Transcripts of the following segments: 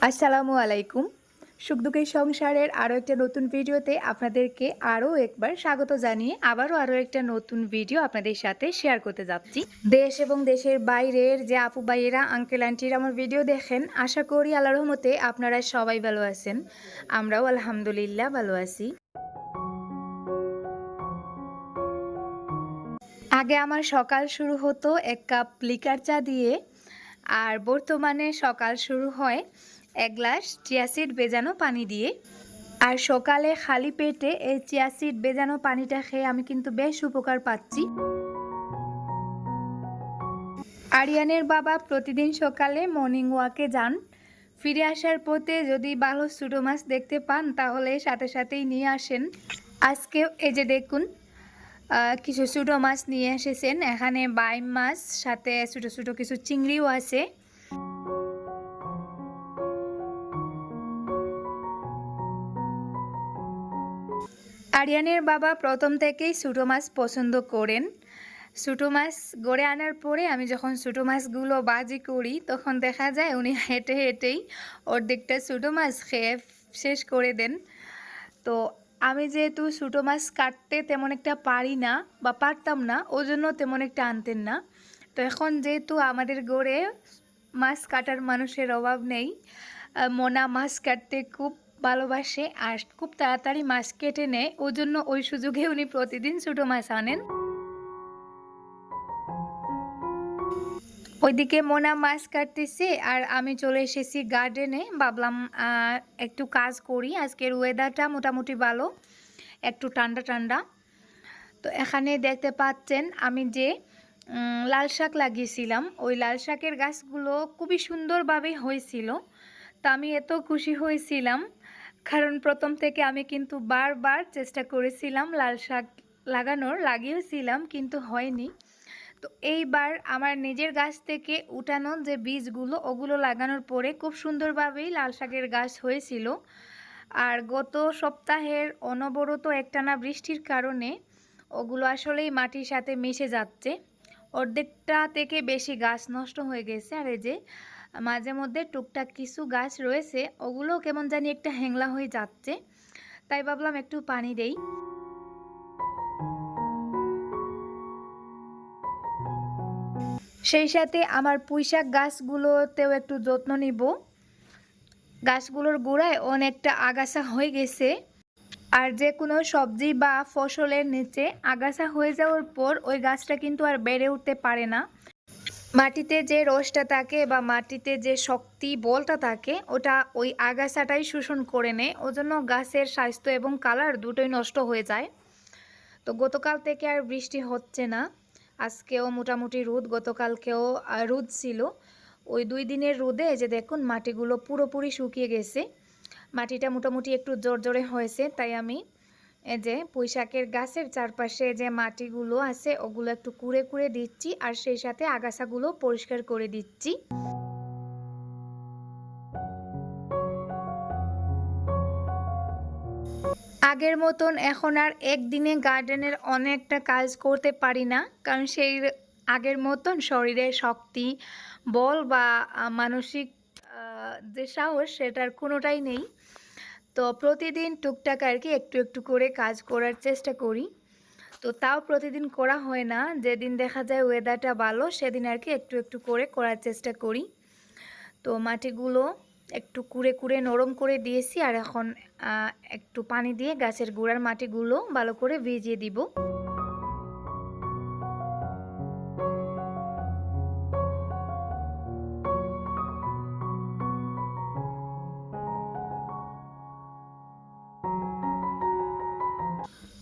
আসসালামু আলাইকুম। সুখদুখের সংসারের আরও একটা নতুন ভিডিওতে আপনাদেরকে আরও একবার স্বাগত জানিয়ে আবারও আরও একটা নতুন ভিডিও আপনাদের সাথে শেয়ার করতে যাচ্ছি। দেশ এবং দেশের বাইরের যে আপু ভাইয়েরা আঙ্কেল আন্টির আমার ভিডিও দেখেন, আশা করি আল্লাহ রহমতে আপনারা সবাই ভালো আছেন। আমরাও আলহামদুলিল্লাহ ভালো আছি। আগে আমার সকাল শুরু হতো এক কাপ লিকার চা দিয়ে, আর বর্তমানে সকাল শুরু হয় এক গ্লাস চিয়াসিড বেজানো পানি দিয়ে। আর সকালে খালি পেটে এই চিয়াসিড বেজানো পানিটা খেয়ে আমি কিন্তু বেশ উপকার পাচ্ছি। আরিয়ানের বাবা প্রতিদিন সকালে মর্নিং ওয়াকে যান। ফিরে আসার পথে যদি ভালো ছোটো মাছ দেখতে পান, তাহলে সাথে সাথেই নিয়ে আসেন। আজকে এই যে দেখুন কিছু ছোটো মাছ নিয়ে এসেছেন। এখানে বাইম মাছ, সাথে ছোটো ছোটো কিছু চিংড়িও আছে। আরিয়ানের বাবা প্রথম থেকেই ছোটো মাছ পছন্দ করেন। ছোটো মাছ গড়ে আনার পরে আমি যখন ছোটো মাছগুলো বাজি করি, তখন দেখা যায় উনি হেঁটে হেঁটেই অর্ধেকটা ছোটো মাছ খেয়ে শেষ করে দেন। তো আমি যেহেতু ছোটো মাছ কাটতে তেমন একটা পারি না বা পারতাম না ওই জন্য তেমন একটা আনতেন না। তো এখন যেহেতু আমাদের গড়ে মাছ কাটার মানুষের অভাব নেই মোনা মাছ কাটতে খুব ভালোবাসে আর খুব তাড়াতাড়ি মাছ কেটে নেয়। ওই জন্য ওই সুযোগে উনি প্রতিদিন ছোটো মাছ আনেন। ওইদিকে মোনা মাছ কাটতেছে আর আমি চলে এসেছি গার্ডেনে ভাবলাম একটু কাজ করি। আজকের ওয়েদারটা মোটামুটি ভালো, একটু ঠান্ডা ঠান্ডা। তো এখানে দেখতে পাচ্ছেন আমি যে লাল শাক লাগিয়েছিলাম। ওই লাল শাকের গাছগুলো খুবই সুন্দরভাবে হয়েছিল। তো আমি এত খুশি হয়েছিলাম। কারণ প্রথম থেকে আমি কিন্তু বারবার চেষ্টা করেছিলাম লাল শাক লাগানোর, লাগিয়েছিলাম, কিন্তু হয়নি। তো এইবার আমার নিজের গাছ থেকে উঠানো যে বীজগুলো, ওগুলো লাগানোর পরে খুব সুন্দরভাবেই লাল শাকের গাছ হয়েছিল। আর গত সপ্তাহের অনবরত একটানা বৃষ্টির কারণে ওগুলো আসলেই মাটির সাথে মিশে যাচ্ছে। অর্ধেকটা থেকে বেশি গাছ নষ্ট হয়ে গেছে। আর এই যে মাঝে মধ্যে টুকটাক কিছু গাছ রয়েছে ওগুলো কেমন জানি একটা হ্যাংলা হয়ে যাচ্ছে। তাই ভাবলাম একটু পানি দেই। সেই সাথে আমার পুঁইশাক গাছগুলোতেও একটু যত্ন নিব। গাছগুলোর গোড়ায় অনেকটা আগাছা হয়ে গেছে। আর যে কোনো সবজি বা ফসলের নিচে আগাছা হয়ে যাওয়ার পর ওই গাছটা কিন্তু আর বেড়ে উঠতে পারে না। মাটিতে যে রসটা থাকে বা মাটিতে যে শক্তি বলটা থাকে, ওটা ওই আগাছাটাই শোষণ করে নেয়। ওজন্য গাছের স্বাস্থ্য এবং কালার দুটোই নষ্ট হয়ে যায়। তো গতকাল থেকে আর বৃষ্টি হচ্ছে না। আজকেও মোটামুটি রোদ, গতকালকেও রোদ ছিল। ওই দুই দিনের রোদে যে দেখুন, মাটিগুলো পুরোপুরি শুকিয়ে গেছে। মাটিটা মোটামুটি একটু জোর জোরে হয়েছে, তাই আমি এই যে পুঁইশাকের গাছের চারপাশে যে মাটিগুলো আছে, ওগুলো একটু কুড়ে কুড়ে দিচ্ছি আর সেই সাথে আগাছাগুলো পরিষ্কার করে দিচ্ছি। আগের মতন এখন আর একদিনে গার্ডেনের অনেকটা কাজ করতে পারি না, কারণ সেই আগের মতন শরীরের শক্তি, বল বা মানসিক যে সাহস সেটার কোনোটাই নেই। তো প্রতিদিন টুকটাক আর কি একটু একটু করে কাজ করার চেষ্টা করি। তো তাও প্রতিদিন করা হয় না। যেদিন দেখা যায় ওয়েদারটা ভালো, সেদিন আর কি একটু একটু করে করার চেষ্টা করি। তো মাটিগুলো একটু কুড়ে কুড়ে নরম করে দিয়েছি আর এখন একটু পানি দিয়ে গাছের গোড়ার মাটিগুলো ভালো করে ভিজিয়ে দিব।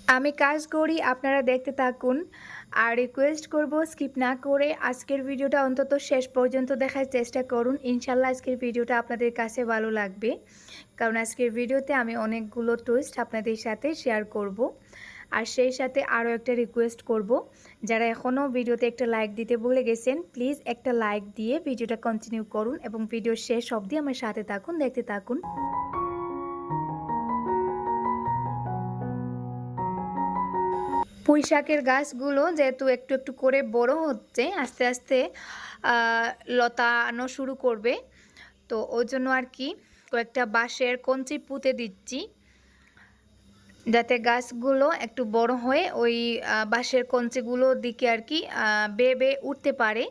আমি কাজ করি, আপনারা দেখতে থাকুন। আর রিকোয়েস্ট করব স্কিপ না করে আজকের ভিডিওটা অন্তত শেষ পর্যন্ত দেখার চেষ্টা করুন। ইনশাল্লাহ আজকের ভিডিওটা আপনাদের কাছে ভালো লাগবে। কারণ আজকের ভিডিওতে আমি অনেকগুলো টুইস্ট আপনাদের সাথে শেয়ার করব। আর সেই সাথে আরও একটা রিকোয়েস্ট করব। যারা এখনও ভিডিওতে একটা লাইক দিতে ভুলে গেছেন প্লিজ একটা লাইক দিয়ে ভিডিওটা কন্টিনিউ করুন এবং ভিডিও শেষ অবধি আমার সাথে থাকুন, দেখতে থাকুন। পুঁই শাকের গাছগুলো যেহেতু একটু একটু করে বড় হচ্ছে, আস্তে আস্তে লতানো শুরু করবে। তো ওই জন্য আর কি কয়েকটা বাঁশের কঞ্চি পুঁতে দিচ্ছি, যাতে গাছগুলো একটু বড় হয়ে ওই বাঁশের কঞ্চিগুলোর দিকে আর কি বেয়ে বেয়ে উঠতে পারে।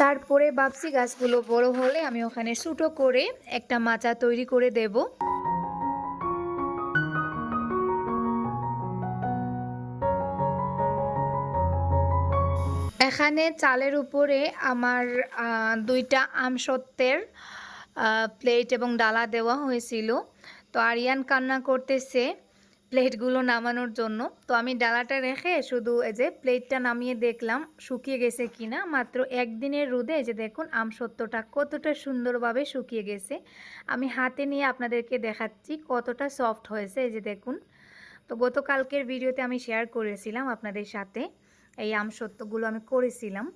তারপরে ভাবছি গাছগুলো বড় হলে আমি ওখানে ছোটো করে একটা মাচা তৈরি করে দেব। এখানে চালের উপরে আমার দুইটা আমসত্ত্বের প্লেট এবং ডালা দেওয়া হয়েছিল। তো আরিয়ান কান্না করতেছে প্লেটগুলো নামানোর জন্য। তো আমি ডালাটা রেখে শুধু এই যে প্লেটটা নামিয়ে দেখলাম, শুকিয়ে গেছে কিনা। মাত্র একদিনের রোদে যে দেখুন আমসত্ত্বটা কতটা সুন্দরভাবে শুকিয়ে গেছে। আমি হাতে নিয়ে আপনাদেরকে দেখাচ্ছি কতটা সফট হয়েছে এই যে দেখুন। তো গতকালকের ভিডিওতে আমি শেয়ার করেছিলাম আপনাদের সাথে। এই আমসত্ত্বগুলো আমি করেছিলাম।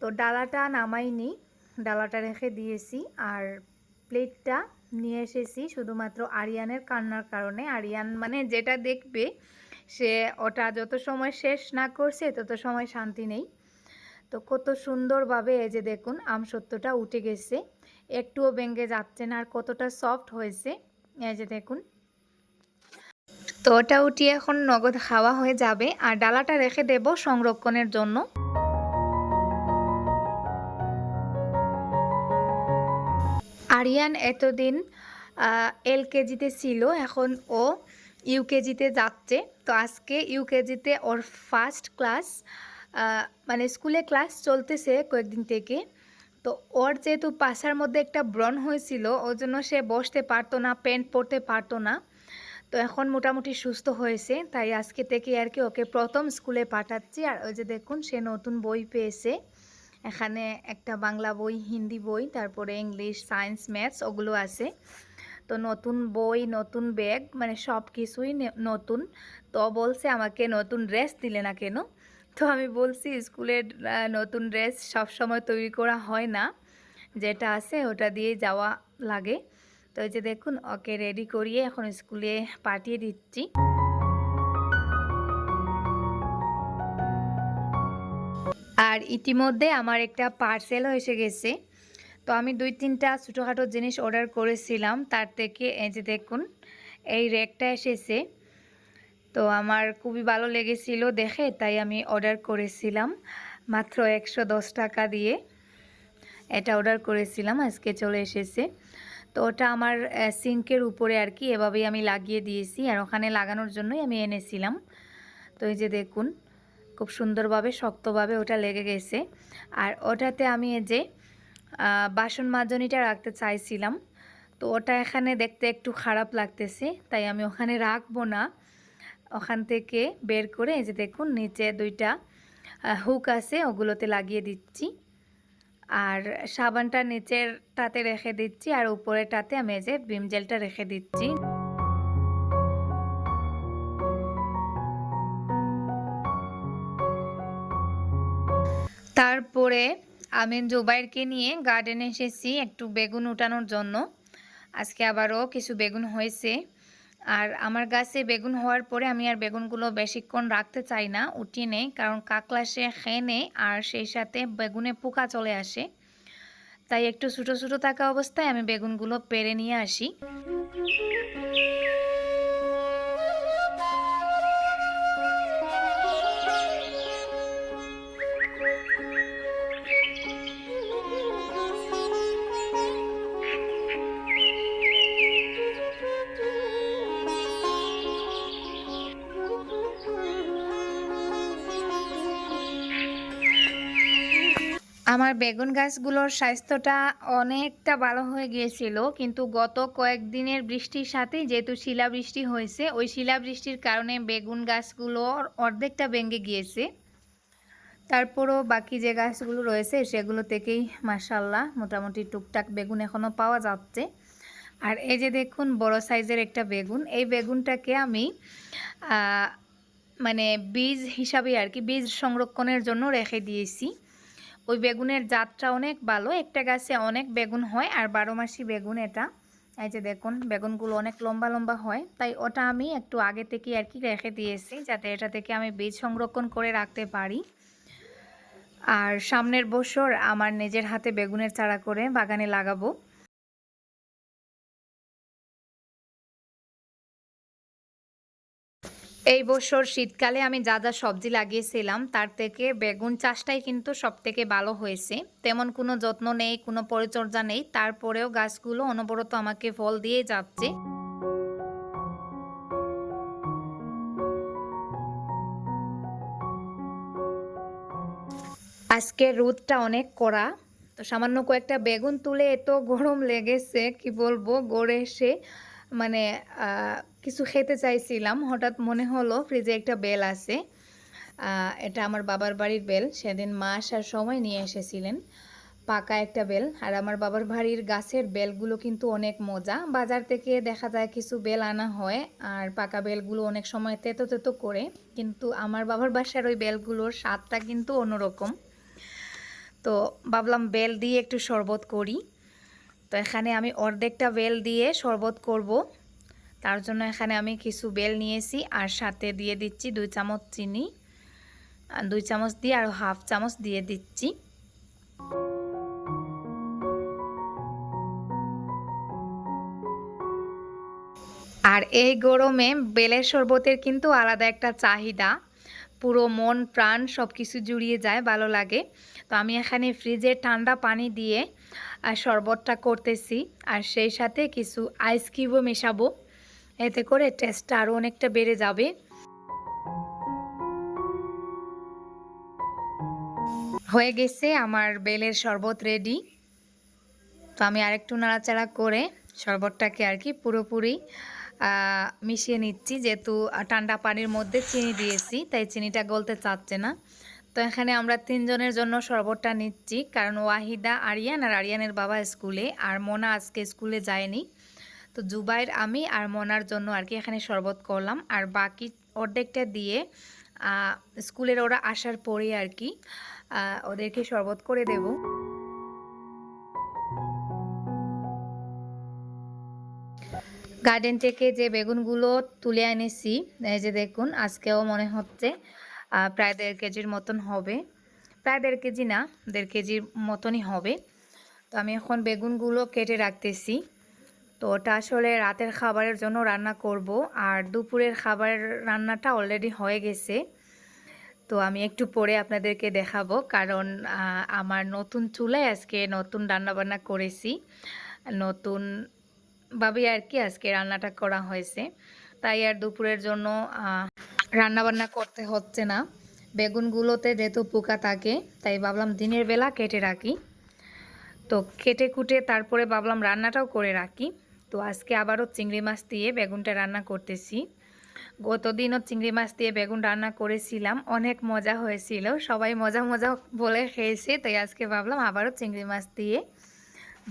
তো ডালাটা নামাইনি, ডালাটা রেখে দিয়েছি আর প্লেটটা নিয়ে এসেছি শুধুমাত্র আরিয়ানের কান্নার কারণে। আরিয়ান মানে যেটা দেখবে, সে ওটা যত সময় শেষ না করছে, তত সময় শান্তি নেই। তো কত সুন্দরভাবে এই যে দেখুন আমসত্ত্বটা উঠে গেছে। একটুও ভেঙে যাচ্ছে না আর কতটা সফট হয়েছে। এই যে দেখুন তো ওটা উঠিয়ে এখন নগদ খাওয়া হয়ে যাবে আর ডালাটা রেখে দেব সংরক্ষণের জন্য। আরিয়ান এতদিন এল কেজিতে ছিল, এখন ও ইউকেজিতে যাচ্ছে। তো আজকে ইউকেজিতে ওর ফার্স্ট ক্লাস মানে স্কুলে ক্লাস চলতেছে কয়েকদিন থেকে। তো ওর যেহেতু পাশার মধ্যে একটা ব্রণ হয়েছিল, ওর জন্য সে বসতে পারতো না প্যান্ট পরতে পারতো না। তো এখন মোটামুটি সুস্থ হয়েছে, তাই আজকে থেকে আর কি ওকে প্রথম স্কুলে পাঠাচ্ছি। আর ওই যে দেখুন, সে নতুন বই পেয়েছে। এখানে একটা বাংলা বই, হিন্দি বই, তারপরে ইংলিশ, সায়েন্স, ম্যাথস, ওগুলো আছে। তো নতুন বই, নতুন ব্যাগ মানে সব কিছুই নতুন। তো বলছে আমাকে, নতুন ড্রেস দিলে না কেন? তো আমি বলছি স্কুলের নতুন ড্রেস সব সময় তৈরি করা হয় না। যেটা আছে ওটা দিয়ে যাওয়া লাগে। তো এই যে দেখুন, ওকে রেডি করিয়ে এখন স্কুলে পাঠিয়ে দিচ্ছি। আর ইতিমধ্যে আমার একটা পার্সেলও এসে গেছে। তো আমি দুই তিনটা ছোটোখাটো জিনিস অর্ডার করেছিলাম, তার থেকে এই যে দেখুন, এই র্যাকটা এসেছে। তো আমার খুবই ভালো লেগেছিল দেখে, তাই আমি অর্ডার করেছিলাম মাত্র একশো দশ টাকা দিয়ে। এটা অর্ডার করেছিলাম, আজকে চলে এসেছে। তো ওটা আমার সিঙ্কের উপরে আর কি, এভাবেই আমি লাগিয়ে দিয়েছি। আর ওখানে লাগানোর জন্যই আমি এনেছিলাম। তো এই যে দেখুন, খুব সুন্দরভাবে, শক্তভাবে ওটা লেগে গেছে। আর ওটাতে আমি এই যে বাসন মাজনিটা রাখতে চাইছিলাম। তো ওটা এখানে দেখতে একটু খারাপ লাগতেছে, তাই আমি ওখানে রাখব না। ওখান থেকে বের করে এই যে দেখুন, নিচে দুইটা হুক আছে, ওগুলোতে লাগিয়ে দিচ্ছি। আর সাবানটা নিচের তাতে রেখে দিচ্ছি আর উপরেরটাতে আমি যে ভিম জেলটা রেখে দিচ্ছি। তারপরে আমি জুবাইরকে নিয়ে গার্ডেনে এসেছি একটু বেগুন উঠানোর জন্য। আজকে আবারও কিছু বেগুন হয়েছে। আর আমার গাছে বেগুন হওয়ার পরে আমি আর বেগুনগুলো বেশিক্ষণ রাখতে চাই না, উঠিয়ে নেই, কারণ কাকলাসে খেয়ে নেই আর সেই সাথে বেগুনে পোকা চলে আসে। তাই একটু ছোটো ছোটো থাকা অবস্থায় আমি বেগুনগুলো পেরে নিয়ে আসি। আমার বেগুন গাছগুলোর স্বাস্থ্যটা অনেকটা ভালো হয়ে গিয়েছিল, কিন্তু গত কয়েকদিনের বৃষ্টির সাথে যেহেতু শিলাবৃষ্টি হয়েছে, ওই শিলাবৃষ্টির কারণে বেগুন গাছগুলোর অর্ধেকটা ভেঙে গিয়েছে। তারপরও বাকি যে গাছগুলো রয়েছে, সেগুলো থেকেই মাসাল্লাহ মোটামুটি টুকটাক বেগুন এখনও পাওয়া যাচ্ছে। আর এই যে দেখুন, বড় সাইজের একটা বেগুন, এই বেগুনটাকে আমি মানে বীজ হিসাবে আর কি, বীজ সংরক্ষণের জন্য রেখে দিয়েছি। ওই বেগুনের জাতটা অনেক ভালো। একটা গাছে অনেক বেগুন হয় আর বারো মাসি বেগুন এটা। এই যে দেখুন, বেগুনগুলো অনেক লম্বা লম্বা হয়। তাই ওটা আমি একটু আগে থেকে আর কি রেখে দিয়েছি, যাতে এটা থেকে আমি বীজ সংরক্ষণ করে রাখতে পারি। আর সামনের বছর আমার নিজের হাতে বেগুনের চারা করে বাগানে লাগাবো। এই বছর শীতকালে আমি যা যা সবজি লাগিয়েছিলাম, তার থেকে বেগুন চাষটাই কিন্তু সব থেকে ভালো হয়েছে। তেমন কোনো যত্ন নেই, কোনো পরিচর্যা নেই, তারপরেও গাছগুলো অনবরত আমাকে ফল দিয়ে যাচ্ছে। আজকের রোদটা অনেক কড়া, তো সামান্য কয়েকটা বেগুন তুলে এত গরম লেগেছে, কি বলব, গড়ে এসে মানে কিছু খেতে চাইছিলাম। হঠাৎ মনে হলো ফ্রিজে একটা বেল আছে। এটা আমার বাবার বাড়ির বেল। সেদিন মা আসার সময় নিয়ে এসেছিলেন। পাকা একটা বেল। আর আমার বাবার বাড়ির গাছের বেলগুলো কিন্তু অনেক মজা। বাজার থেকে দেখা যায় কিছু বেল আনা হয়। আর পাকা বেলগুলো অনেক সময় তেতো তেতো করে। কিন্তু আমার বাবার বাসার ওই বেলগুলোর স্বাদটা কিন্তু অন্যরকম। তো ভাবলাম বেল দিয়ে একটু শরবত করি। তো এখানে আমি অর্ধেকটা বেল দিয়ে শরবত করব। তার জন্য এখানে আমি কিছু বেল নিয়েছি আর সাথে দিয়ে দিচ্ছি দুই চামচ চিনি। দুই চামচ দিয়ে আর হাফ চামচ দিয়ে দিচ্ছি। আর এই গরমে বেলের শরবতের কিন্তু আলাদা একটা চাহিদা। পুরো মন, প্রাণ সব কিছু জুড়িয়ে যায়, ভালো লাগে। তো আমি এখানে ফ্রিজে ঠান্ডা পানি দিয়ে আর শরবতটা করতেছি। আর সেই সাথে কিছু আইস কিউবও মেশাবো। এতে করে টেস্টটা আরও অনেকটা বেড়ে যাবে। হয়ে গেছে আমার বেলের শরবত রেডি তো আমি আরেকটু নাড়াচাড়া করে শরবতটাকে আর কি পুরোপুরি মিশিয়ে নিচ্ছি, যেহেতু ঠান্ডা পানির মধ্যে চিনি দিয়েছি, তাই চিনিটা গলতে চাচ্ছে না। তো এখানে আমরা তিনজনের জন্য শরবতটা নিচ্ছি, কারণ ওয়াহিদা, আরিয়ান আর আরিয়ানের বাবা স্কুলে, আর মোনা আজকে স্কুলে যায়নি। তো জুবাইর, আমি আর মোনার জন্য আর কি এখানে শরবত করলাম, আর বাকি অর্ধেকটা দিয়ে স্কুলের ওরা আসার পরে আর কি ওদেরকে শরবত করে দেবো। গার্ডেন থেকে যে বেগুনগুলো তুলে এনেছি, এই যে দেখুন, আজকেও মনে হচ্ছে প্রায় দেড় কেজির মতন হবে। প্রায় দেড় কেজি না, দেড় কেজির মতনই হবে। তো আমি এখন বেগুনগুলো কেটে রাখতেছি। তো ওটা আসলে রাতের খাবারের জন্য রান্না করব, আর দুপুরের খাবার রান্নাটা অলরেডি হয়ে গেছে। তো আমি একটু পরে আপনাদেরকে দেখাবো, কারণ আমার নতুন চুলায় আজকে নতুন রান্নাবান্না করেছি। নতুন ভাবে আর কি আজকে রান্নাটা করা হয়েছে। তাই আর দুপুরের জন্য রান্না বান্না করতে হচ্ছে না। বেগুনগুলোতে যেহেতু পোকা থাকে, তাই ভাবলাম দিনের বেলা কেটে রাখি। তো কেটে কুটে তারপরে ভাবলাম রান্নাটাও করে রাখি। তো আজকে আবারও চিংড়ি মাছ দিয়ে বেগুনটা রান্না করতেছি। গতদিনও চিংড়ি মাছ দিয়ে বেগুন রান্না করেছিলাম, অনেক মজা হয়েছিল। সবাই মজা মজা বলে খেয়েছে, তাই আজকে ভাবলাম আবারও চিংড়ি মাছ দিয়ে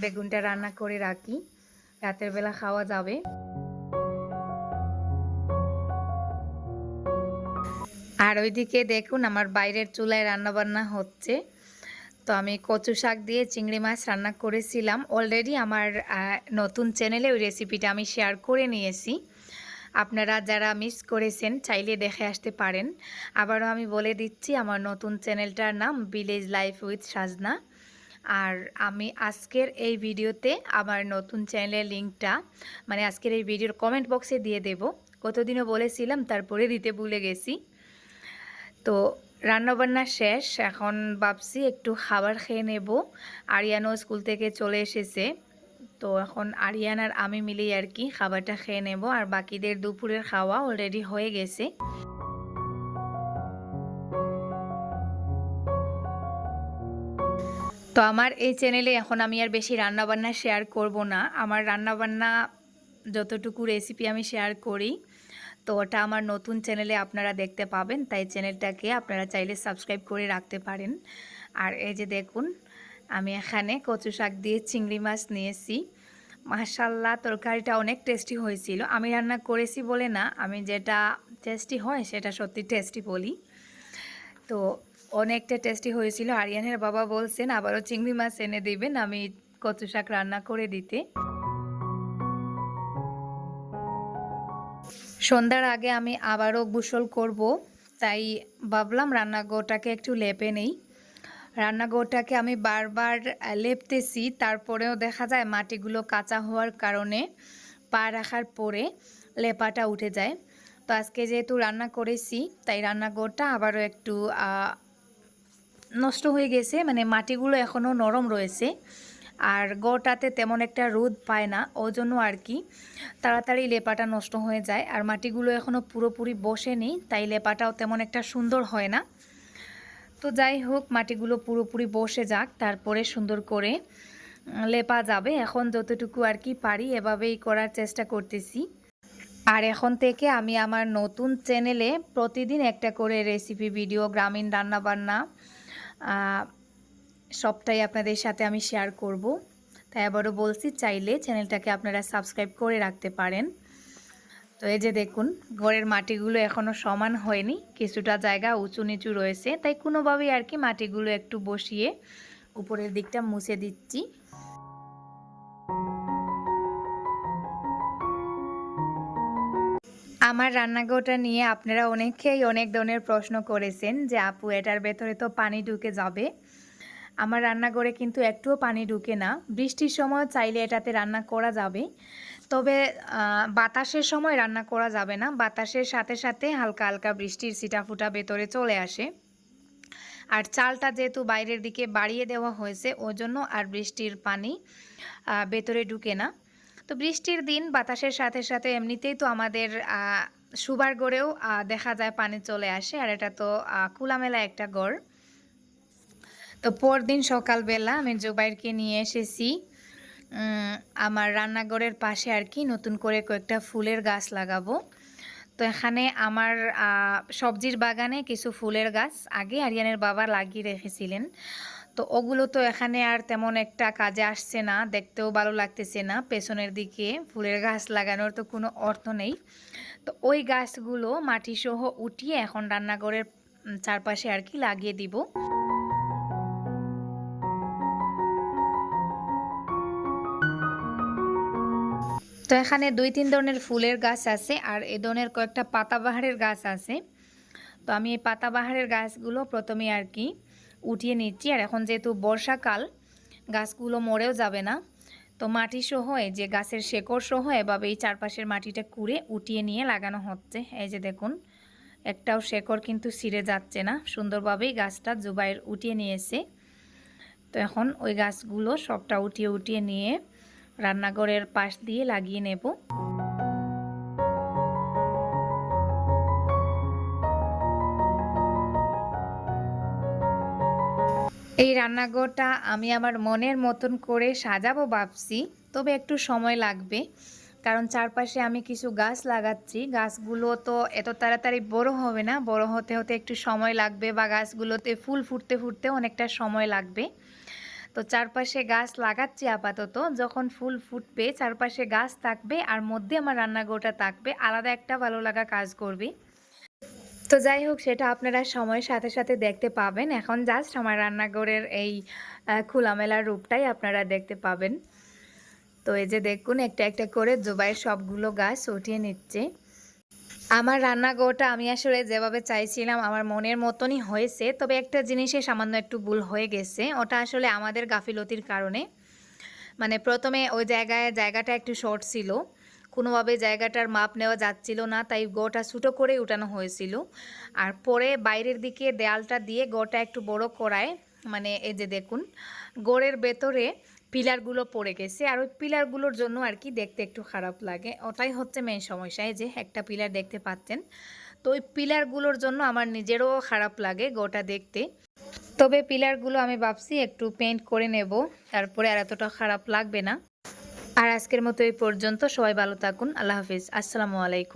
বেগুনটা রান্না করে রাখি। রাতের বেলা খাওয়া যাবে। আর ওইদিকে দেখুন আমার বাইরের চুলায় রান্না বান্না হচ্ছে। তো আমি কচু শাক দিয়ে চিংড়ি মাছ রান্না করেছিলাম। অলরেডি আমার নতুন চ্যানেলে ওই রেসিপিটা আমি শেয়ার করে নিয়েছি। আপনারা যারা মিস করেছেন, চাইলে দেখে আসতে পারেন। আবারও আমি বলে দিচ্ছি, আমার নতুন চ্যানেলটার নাম ভিলেজ লাইফ উইথ সাজনা আর আমি আজকের এই ভিডিওতে আমার নতুন চ্যানেলের লিঙ্কটা মানে আজকের এই ভিডিওর কমেন্ট বক্সে দিয়ে দেব। কতদিনও বলেছিলাম, তারপরে দিতে ভুলে গেছি। তো রান্নাবান্না শেষ, এখন ভাবছি একটু খাবার খেয়ে নেব। আরিয়ানও স্কুল থেকে চলে এসেছে। তো এখন আরিয়ান আর আমি মিলেই আর কি খাবারটা খেয়ে নেব। আর বাকিদের দুপুরের খাওয়া অলরেডি হয়ে গেছে। তো আমার এই চ্যানেলে এখন আমি আর বেশি রান্নাবান্না শেয়ার করব না। আমার রান্নাবান্না যতটুকু রেসিপি আমি শেয়ার করি, তো ওটা আমার নতুন চ্যানেলে আপনারা দেখতে পাবেন। তাই চ্যানেলটাকে আপনারা চাইলে সাবস্ক্রাইব করে রাখতে পারেন। আর এই যে দেখুন, আমি এখানে কচু শাক দিয়ে চিংড়ি মাছ নিয়েছি। মাশাল্লাহ তরকারিটা অনেক টেস্টি হয়েছিল। আমি রান্না করেছি বলে না, আমি যেটা টেস্টি হয় সেটা সত্যি টেস্টি বলি। তো অনেকটা টেস্টি হয়েছিল। আরিয়ানের বাবা বলছেন, আবারও চিংড়ি মাছ এনে দিবেন, আমি কচু শাক রান্না করে দিতে। সন্ধ্যার আগে আমি আবারও গোসল করব, তাই ভাবলাম রান্নাঘরটাকে একটু লেপে নেই। রান্নাঘরটাকে আমি বারবার লেপতেছি, তারপরেও দেখা যায় মাটিগুলো কাঁচা হওয়ার কারণে পা রাখার পরে লেপাটা উঠে যায়। তো আজকে যেহেতু রান্না করেছি, তাই রান্নাঘরটা আবারও একটু নষ্ট হয়ে গেছে মানে মাটিগুলো এখনও নরম রয়েছে। আর গোটাতে তেমন একটা রোদ পায় না ওই জন্য আর কি। তাড়াতাড়ি লেপাটা নষ্ট হয়ে যায়, আর মাটিগুলো এখনও পুরোপুরি বসেনি, তাই লেপাটাও তেমন একটা সুন্দর হয় না। তো যাই হোক, মাটিগুলো পুরোপুরি বসে যাক, তারপরে সুন্দর করে লেপা যাবে। এখন যতটুকু আর কি পারি, এভাবেই করার চেষ্টা করতেছি। আর এখন থেকে আমি আমার নতুন চ্যানেলে প্রতিদিন একটা করে রেসিপি ভিডিও গ্রামীণ রান্নাবান্না সবটাই আপনাদের সাথে আমি শেয়ার করব। তাই আবারও বলছি, চাইলে চ্যানেলটাকে আপনারা সাবস্ক্রাইব করে রাখতে পারেন। তো এই যে দেখুন, ঘরের মাটিগুলো এখনও সমান হয়নি, কিছুটা জায়গা উঁচু নিচু রয়েছে, তাই কোনোভাবেই আর কি মাটিগুলো একটু বসিয়ে উপরের দিকটা মুছে দিচ্ছি। আমার রান্নাঘরটা নিয়ে আপনারা অনেকেই অনেক ধরনের প্রশ্ন করেছেন যে, আপু, এটার ভেতরে তো পানি ঢুকে যাবে। আমার রান্নাঘরে কিন্তু একটুও পানি ঢুকে না। বৃষ্টির সময় চাইলে এটাতে রান্না করা যাবে। তবে বাতাসের সময় রান্না করা যাবে না। বাতাসের সাথে সাথে হালকা হালকা বৃষ্টির সিটাফুটা ভেতরে চলে আসে। আর চালটা যেহেতু বাইরের দিকে বাড়িয়ে দেওয়া হয়েছে ওই জন্য আর বৃষ্টির পানি ভেতরে ঢুকে না। তো বৃষ্টির দিন বাতাসের সাথে সাথে এমনিতেই তো আমাদের সুবার গড়েও দেখা যায় পানি চলে আসে। আর এটা তো কুলামেলা একটা গড়। তো পরদিন সকালবেলা আমি জুবাইরকে নিয়ে এসেছি। আমার রান্নাঘরের পাশে আর কি নতুন করে কয়েকটা ফুলের গাছ লাগাবো। তো এখানে আমার সবজির বাগানে কিছু ফুলের গাছ। আগে আরিয়ানের বাবা লাগিয়ে রেখেছিলেন। তো ওগুলো তো এখানে আর তেমন একটা কাজে আসছে না, দেখতেও ভালো লাগতেছে না। পেছনের দিকে ফুলের গাছ লাগানোর তো কোনো অর্থ নেই। তো ওই গাছগুলো মাটিসহ উঠিয়ে এখন রান্নাঘরের চারপাশে আর কি লাগিয়ে দিব। তো এখানে দুই, তিন ধরনের ফুলের গাছ আছে আর এ ধরনের কয়েকটা পাতাবাহারের গাছ আছে। তো আমি এই পাতাবাহারের গাছগুলো প্রথমে আর কি উঠিয়ে নিচ্ছি। আর এখন যেহেতু বর্ষাকাল, গাছগুলো মরেও যাবে না। তো মাটি সহ যে গাছের শেকড় সহ এভাবে এই চারপাশের মাটিটা কুড়ে উঠিয়ে নিয়ে লাগানো হচ্ছে। এই যে দেখুন, একটাও শেকড় কিন্তু ছিঁড়ে যাচ্ছে না। সুন্দরভাবেই গাছটা জুবাইয়ের উঠিয়ে নিয়েছে। তো এখন ওই গাছগুলো সবটা উঠিয়ে উঠিয়ে নিয়ে রান্নাঘরের পাশ দিয়ে লাগিয়ে নেব। এই রান্নাঘরটা আমি আমার মনের মতন করে সাজাবো ভাবছি, তবে একটু সময় লাগবে। কারণ চারপাশে আমি কিছু গাছ লাগাচ্ছি। গাছগুলো তো এত তাড়াতাড়ি বড় হবে না। বড় হতে হতে একটু সময় লাগবে বা গাছগুলোতে ফুল ফুটতে ফুটতে অনেকটা সময় লাগবে। তো চারপাশে গাছ লাগাচ্ছি আপাতত। যখন ফুল ফুটবে, চারপাশে গাছ থাকবে, আর মধ্যে আমার রান্নাঘরটা থাকবে, আলাদা একটা ভালো লাগা কাজ করবে। তো যাই হোক সেটা আপনারা সময়ের সাথে সাথে দেখতে পাবেন। এখন জাস্ট আমার রান্নাঘরের এই আহ, খোলামেলা রূপটাই আপনারা দেখতে পাবেন। তো এই যে দেখুন একটা একটা করে জোবাইয়ের সবগুলো গাছ উঠিয়ে নিচ্ছে। আমার রান্নাঘরটা আমি আসলে যেভাবে চাইছিলাম আমার মনের মতনই হয়েছে। তবে একটা জিনিসে সামান্য একটু ভুল হয়ে গেছে ওটা আসলে আমাদের গাফিলতির কারণে। মানে প্রথমে ওই জায়গায় জায়গাটা একটু শর্ট ছিল। কোনোভাবে জায়গাটার মাপ নেওয়া যাচ্ছিল না, তাই গোটা ছুটো করে উঠানো হয়েছিল। আর পরে বাইরের দিকে দেয়ালটা দিয়ে গোটা একটু বড় করায় মানে এই যে দেখুন, গোড়ের ভেতরে পিলারগুলো পড়ে গেছে। আর ওই পিলারগুলোর জন্য আর কি দেখতে একটু খারাপ লাগে। ওটাই হচ্ছে মেন সমস্যা যে একটা পিলার দেখতে পাচ্ছেন। তো ওই পিলারগুলোর জন্য আমার নিজেরও খারাপ লাগে গোটা দেখতে। তবে পিলারগুলো আমি ভাবছি একটু পেন্ট করে নেব, তারপরে আর এতটা খারাপ লাগবে না। আর আজকের মতো এই পর্যন্ত সবাই ভালো থাকুন আল্লাহ হাফিজ। আসসালামু আলাইকুম।